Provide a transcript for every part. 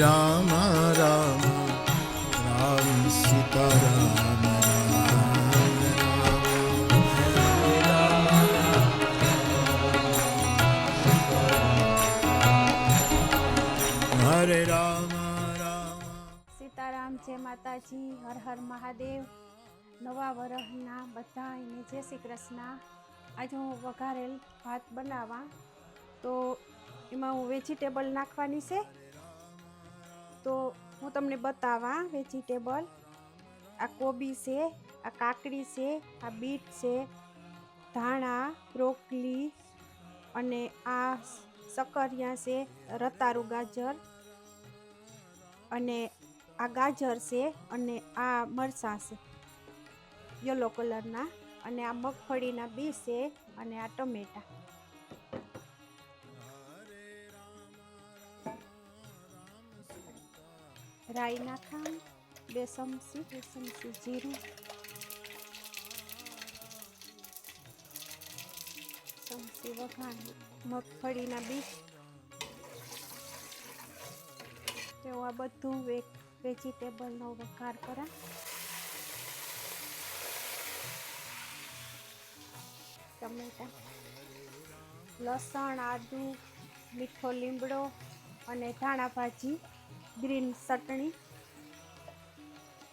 રામ રામ રામ સીતારામ હરે રામ રામ. સીતારામ, જય માતાજી, હર હર મહાદેવ. નવા વરહના બધાને જય શ્રી કૃષ્ણ. આજે હું વઘારેલ ભાત બનાવવા તો એમાં હું વેજીટેબલ નાખવાની છે. તો હું તમને બતાવા વેજીટેબલ આ કોબી છે, આ કાકડી છે, આ બીટ છે, ધાણા બ્રોકલી અને આ સકરિયા છે રતારું ગાજર અને આ ગાજર છે અને આ મરચાં છે યલો કલરના અને આ મગફળીના બી છે અને આ ટમેટા. રાઈ નાખા બે ચમચી બે ચમચી જીરું. ચમચી વઘાણ, મગફળીના બીજ. તો આ બધું વેજીટેબલનો વઘાર કરા. ટમેટા, લસણ, આદુ, મીઠો લીમડો અને ધાણા ભાજી. ગ્રીન ચટણી,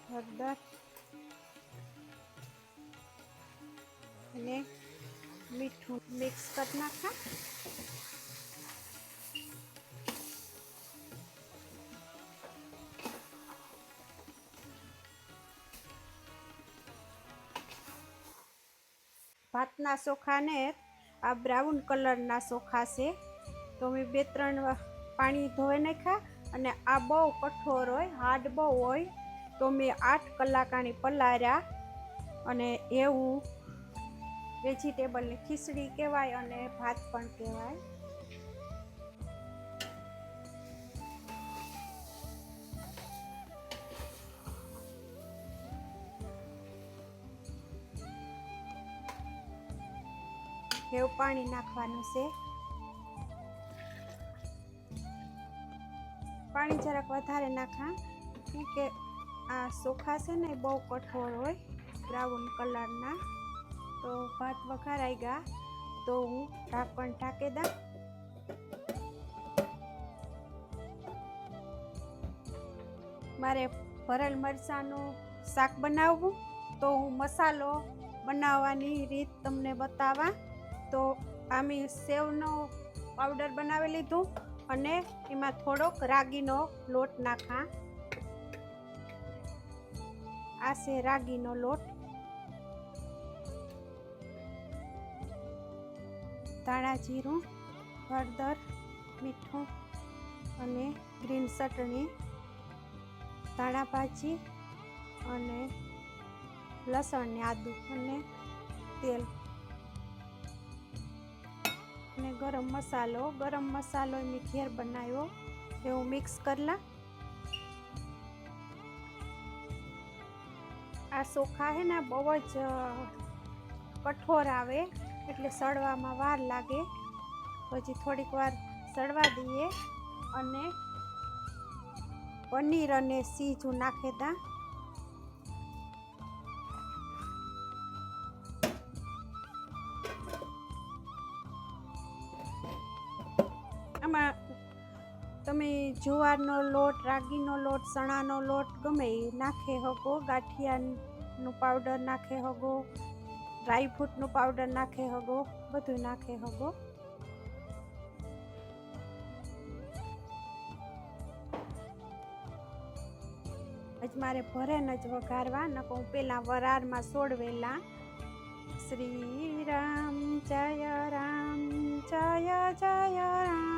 હળદર અને મીઠું મિક્સ કરી નાખા ભાતના ચોખાને આ બ્રાઉન કલરના ચોખા છે. તો મેં બે ત્રણ પાણી ધોઈ નાખ્યા. અને આ બહુ કઠોર હોય, હાર્ડ બહુ હોય, તો મેં આઠ કલાકાની પલાર્યા અને એવું વેજીટેબલની ખીચડી કહેવાય અને ભાત પણ કહેવાય. એવું પાણી નાખવાનું છે. પાણી જરાક વધારે નાખા. કેમ કે આ ચોખા છે ને બહુ કઠોળ હોય, બ્રાઉન કલરના. તો ભાત વઘારાઈ ગયા તો હું ઢાંકણ ઢાંકી દા મારે ભરેલ મરચાંનું શાક બનાવવું. તો હું મસાલો બનાવવાની રીત તમને બતાવવા તો આમી સેવનો પાવડર બનાવી લીધું. અને એમાં થોડોક રાગીનો લોટ નાખા. આ છે રાગીનો લોટ. ધાણા જીરું, હળદર, મીઠું અને ગ્રીન ચટણી, ધાણા ભાજી અને લસણ ને આદુ અને તેલ. અને ગરમ મસાલો ગરમ મસાલો મેં ઘેર બનાવ્યો. એવું મિક્સ કરલા આ ચોખા હે ને બહુ જ કઠોર આવે, એટલે સડવામાં વાર લાગે. પછી થોડીક વાર સડવા દઈએ અને પનીર અને સીજું નાખે દા જુવારનો લોટ, રાગીનો લોટ, ચણાનો લોટ ગમે એ નાખે હગો, ગાંઠિયાનું પાવડર નાખે હગો ડ્રાયફ્રૂટનું પાવડર નાખે હગો, બધું નાખે હગો. આજ મારે ભરેન જ વઘારવા નકો હું પેલા વરારમાં સોડવેલા શ્રી રામ જય રામ, જય જય રામ.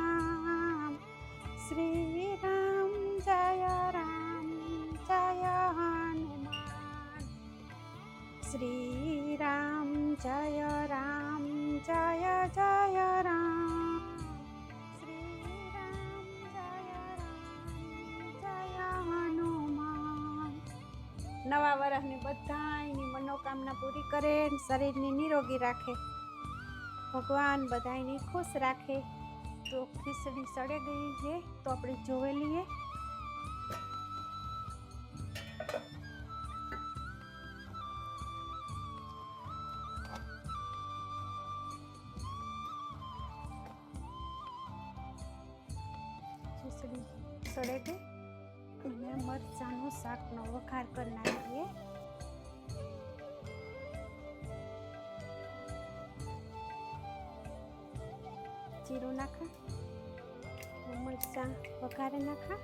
શ્રી રામ જય રામ જય જય રામ શ્રી રામ જય રામ જય હનુમાન નવા વર્ષની બધાયની મનોકામના પૂરી કરે, શરીરની નિરોગી રાખે, ભગવાન બધાયની ખુશ રાખે. તો ખીચડી સડે ગઈ છે તો આપણે જોઈ ખીચડી અને મરચાંનું શાકનો વઘાર કરી નાખીએ. જીરું નાખા. મરચાં વઘારે નાખા.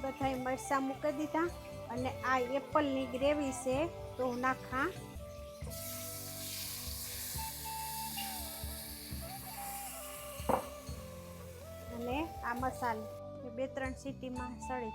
બધા મરચાં મૂકી દીધા. અને આ એપલની ગ્રેવી છે, તો નાખા. મસાલો. બે ત્રણ સીટીમાં સળી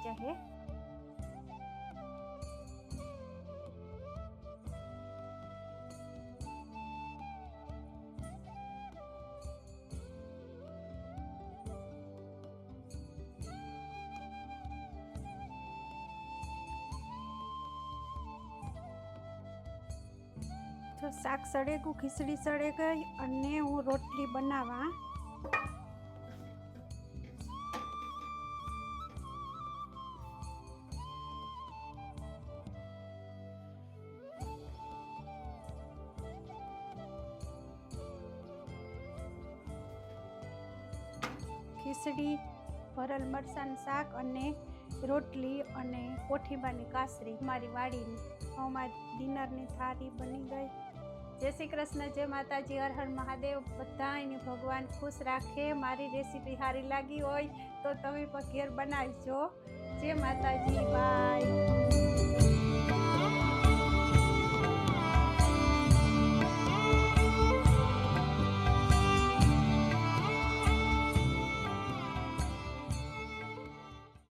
તો શાક સળે ગયું ખીચડી સળે ગઈ અને હું રોટલી બનાવવા ખીચડી ભરલ મરચાંનું શાક અને રોટલી અને કોઠીબાની કાસરી મારી વાડીની અમારી ડિનરની થાળી બની ગઈ. જય શ્રી કૃષ્ણ, જય માતાજી, હર હર મહાદેવ. બધાને ભગવાન ખુશ રાખે. મારી રેસીપી સારી લાગી હોય તો તમે પણ ઘેર બનાવજો. જય માતાજી, બાય.